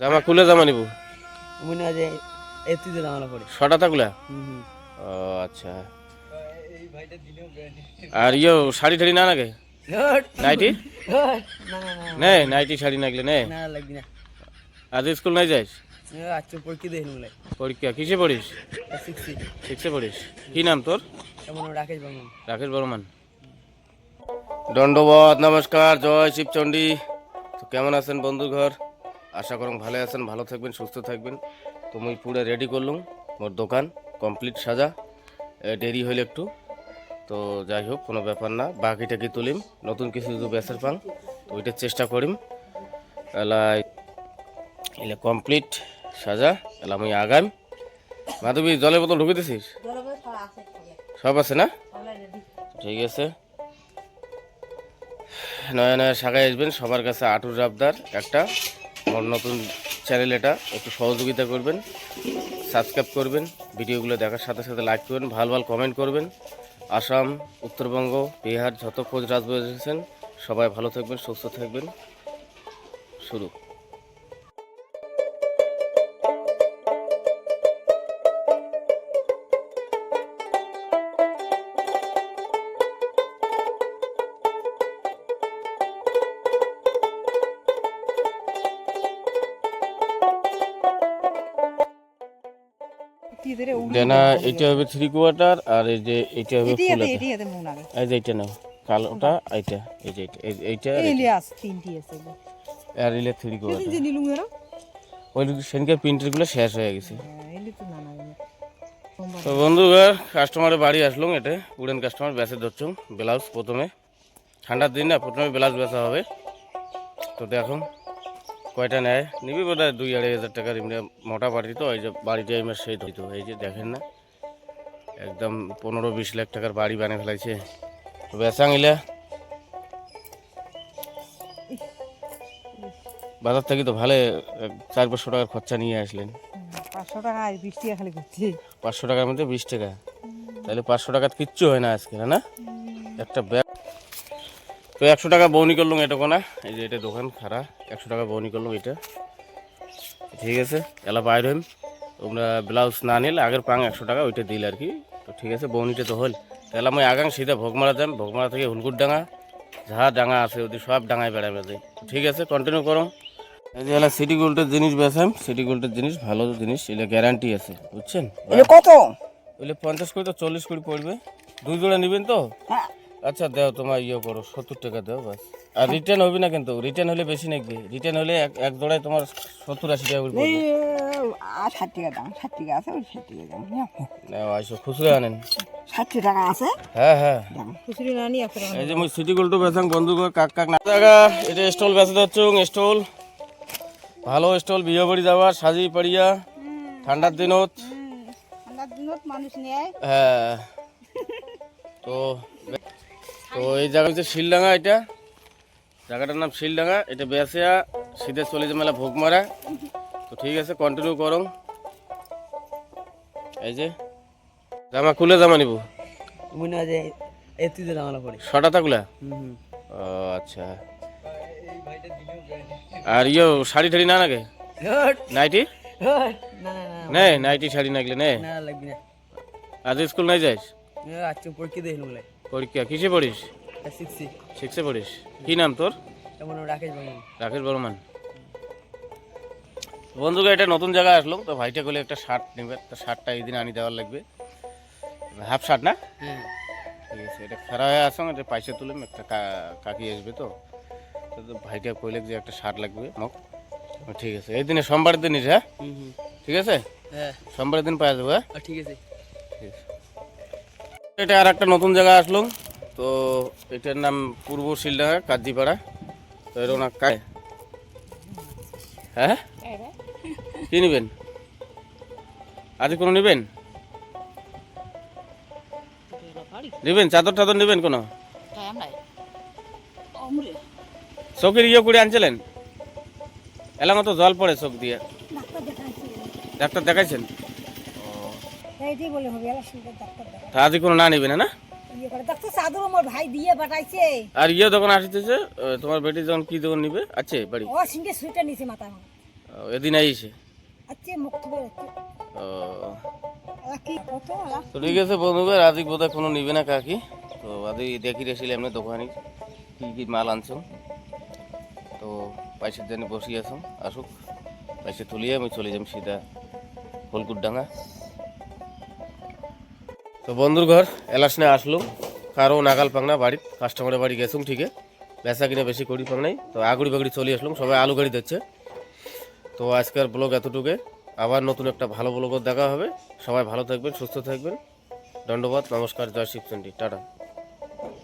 জামা খুলে জামা নিব? মনে হয় যে এতুতে জামালা পড়ে ছটা হুম ও আচ্ছা। আর ইয়ে শাড়ি ঠাড়ি না নাকি নাইটি? না নাইটি শাড়ি নাগলে নে। না লাগবি না। আজ স্কুল নাই যাইস? আচ্ছা পরীক্ষা বলে। পরীক্ষা কিসে পড়িস? সিক্সে। পড়িস। কি নাম তোর? রাকেশ বর্মন। রাকেশ বর্মান। দণ্ডবত নমস্কার জয় শিবচণ্ডী কেমন আছেন বন্ধু ঘর আশা করুন ভালো আছেন, ভালো থাকবেন, সুস্থ থাকবেন। তো মুই পুরো রেডি করলুম, মোর দোকান কমপ্লিট সাজা। দেরি হইল একটু। তো যাই হোক, কোনো ব্যাপার না, বাকি টাকি তুলিম, নতুন কিছু যদি বেসার পাং তো ওইটার চেষ্টা করিম। এলা, এলে কমপ্লিট সাজা, এলা আমি আগাম। মাধবী, জলের বোতল ঢুকে দিছিস? সব আছে না? ঠিক আছে। নয়া নয়া শাখায় আসবেন, সবার কাছে আটুর রাবদার একটা। আমার নতুন চ্যানেল এটা, একটু সহযোগিতা করবেন সাবস্ক্রাইব করবেন, ভিডিওগুলো দেখার সাথে সাথে লাইক করবেন, ভালো ভালো কমেন্ট করবেন। আসাম, উত্তরবঙ্গ, বিহার, যত খোঁজ রাজ সবাই ভালো থাকবেন, সুস্থ থাকবেন। শুরু। দেনা এটা হবে থ্রি কোয়ার্টার আর এই যে এটা হবে ফুল। এই যে এইটা নাও কালোটা এইটা এই যে এইটা এই- এইটা আর এলে থ্রি কোয়ার্টার ওই সেনকার প্রিন্টারগুলো শেষ হয়ে গেছে। তো বন্ধুগণ কাস্টমারের বাড়ি আসলাম এটা উড়েন কাস্টমার বেসে ধরছুম ব্লাউজ প্রথমে। ঠান্ডার দিন না প্রথমে ব্লাউজ বেচা হবে। তো দেখুন কয়টা নেয়? নিবি বোধ হয় দুই আড়াই হাজার টাকার এমনি মোটা বাড়ি তো এই যে বাড়িটা এমনি সেই ধরিত এই যে দেখেন না একদম পনেরো বিশ লাখ টাকার বাড়ি বানিয়ে ফেলাইছে। তো বেচা নিলে বাজার থেকে তো ভালো চার পাঁচশো টাকার খরচা নিয়ে আসলেন। পাঁচশো টাকা আর বিশ টাকা খালি করছি। পাঁচশো টাকার মধ্যে বিশ টাকা। তাহলে পাঁচশো টাকা কিচ্ছু হয় না আজকে না? একটা ব্যাগ তো একশো টাকা বৌনি করলাম এটা কোনা। এই যে এটা দোকান খারাপ একশো টাকা বৌনি করলাম এটা। ঠিক আছে এলা বাইর হইম। তোমরা ব্লাউজ না নিলে আগের পাং একশো টাকা ওইটা দিল আর কি। তো ঠিক আছে বৌনিটা তো হল। তাহলে আমি আগাং সিধা ভোগমারা যাম। ভোগমারা থেকে হুলকুট ডাঙা যাহা ডাঙা আছে ওদের সব ডাঙায় বেড়াই বেড়াই ঠিক আছে কন্টিনিউ করো। এই যে এলা সিটি গোল্ডের জিনিস বেছাম সিটি গোল্ডের জিনিস ভালো জিনিস এটা গ্যারান্টি আছে বুঝছেন? কত? ওইলে পঞ্চাশ করে তো চল্লিশ করে পড়বে। দুই জোড়া নেবেন তো? হ্যাঁ। আচ্ছা দাও তোমার ইয়ে করো সত্তর টাকা দাও বাস আর রিটার্ন হবে না কিন্তু রিটার্ন হলে বেশি নাকি রিটার্ন হলে এক এক জোড়ায় তোমার সত্তর আশি টাকা করে ষাট টাকা দাম ষাট টাকা আছে ওই ষাট টাকা দাম নাও। আইসো খুচরো আনেন। ষাট টাকা আছে? হ্যাঁ হ্যাঁ। খুচরি না নিয়ে এই যে মুই সিটি গোল্ড বেচাং বন্ধু কর কাক কাক না। জায়গা এটা স্টল বেচা যাচ্ছ স্টল। ভালো স্টল বিয়ে বাড়ি যাওয়ার সাজি পাড়িয়া। ঠান্ডার দিনত। ঠান্ডার দিনত মানুষ নেয়। হ্যাঁ। তো তো এই জায়গা হচ্ছে শিলডাঙ্গা এটা। জায়গাটার নাম শিলডাঙ্গা এটা বেসিয়া সিধে চলে যে মেলা ভোগমারা তো ঠিক আছে কন্টিনিউ করো এই যে জামা খুলে জামা নিব। মনে হয় যে এতুতে পড়ে। ও আচ্ছা। আর ইয়ে শাড়ি ঠাড়ি না নাকি নাইটি? না নাইটি শাড়ি নাগলে নে। না লাগবি না। আজ স্কুল নাই যাইস আচ্ছা বলে। পরীক্ষা কিসে পড়িস? সিক্সে পড়িস। কি নাম তোর? রাকেশ বর্মন। রাকেশ বর্মান। বন্ধুকে এটা নতুন জায়গায় আসলো তো ভাইটা করলে একটা শার্ট নেবে একটা শার্টটা এই দিন আনি দেওয়ার লাগবে। হাফ শার্ট না? হ্যাঁ। ঠিক আছে এটা খারাপ হয়ে আসুন এটা পয়সা তুললাম একটা কাকি আসবে তো। তো তো ভাইটা কইলে যে একটা শার্ট লাগবে মোক। ঠিক আছে এই দিনে সোমবারের দিন হ্যাঁ? ঠিক আছে? হ্যাঁ। সোমবারের দিন পাওয়া যাবে হ্যাঁ? ঠিক আছে। ঠিক আছে। এটা আর একটা নতুন জায়গা আসলো। তো এটার নাম পূর্ব শিলডাঙ্গা কাজিপাড়া তো এর না কায় হ্যাঁ? কি নেবেন? আজ কোনো নেবেন? নেবেন? চাদর টাদর নেবেন কোনো? চোখের ইয়ে করে আনছিলেন? এলাম তো জল পড়ে চোখ দিয়ে। ডাক্তার দেখাইছেন? এইটাই বলে হবে এলা সুন্দর ডাক্তার দেখা আজ কোনো না নেবেন না ইয়ে করে ডাক্তার চাদর আমার ভাই দিয়ে পাঠাইছে। আর ইয়ে যখন আসতেছে আহ, তোমার বেটি যখন কি যখন নিবে? আছে বাড়ি? ও সিঙ্গে সুইটা নিছে মাথা এদিন আইছে? আচ্ছা মুক্ত করে ও। লাকি কত লাখ তো ঠিক আছে বোধহয় কোনো নিবে না কাকি। তো আদি দেখি রেছিল এমনি দোকানে কি কি মাল আনছো? তো পয়সার জন্য বসি আছো। আসুক পয়সা তুলিয়ে আমি চলে যাম সিধা হলকুটডাঙ্গা। তো বন্ধুর ঘর এলাস নিয়ে আসলো কারও নাগাল পাংনা বাড়ি কাস্টমারের বাড়ি গেছুম ঠিকই। বেচা কিনে বেশি করি পাং নাই, তো আগুড়ি বাগুড়ি চলে আসলাম, সবাই আলু গাড়ি দিচ্ছে তো আজকের ব্লগ এতটুকু আবার নতুন একটা ভালো ব্লগও দেখা হবে। সবাই ভালো থাকবেন, সুস্থ থাকবেন। ধন্যবাদ, নমস্কার, জয় শিবচন্ডী, টাটা।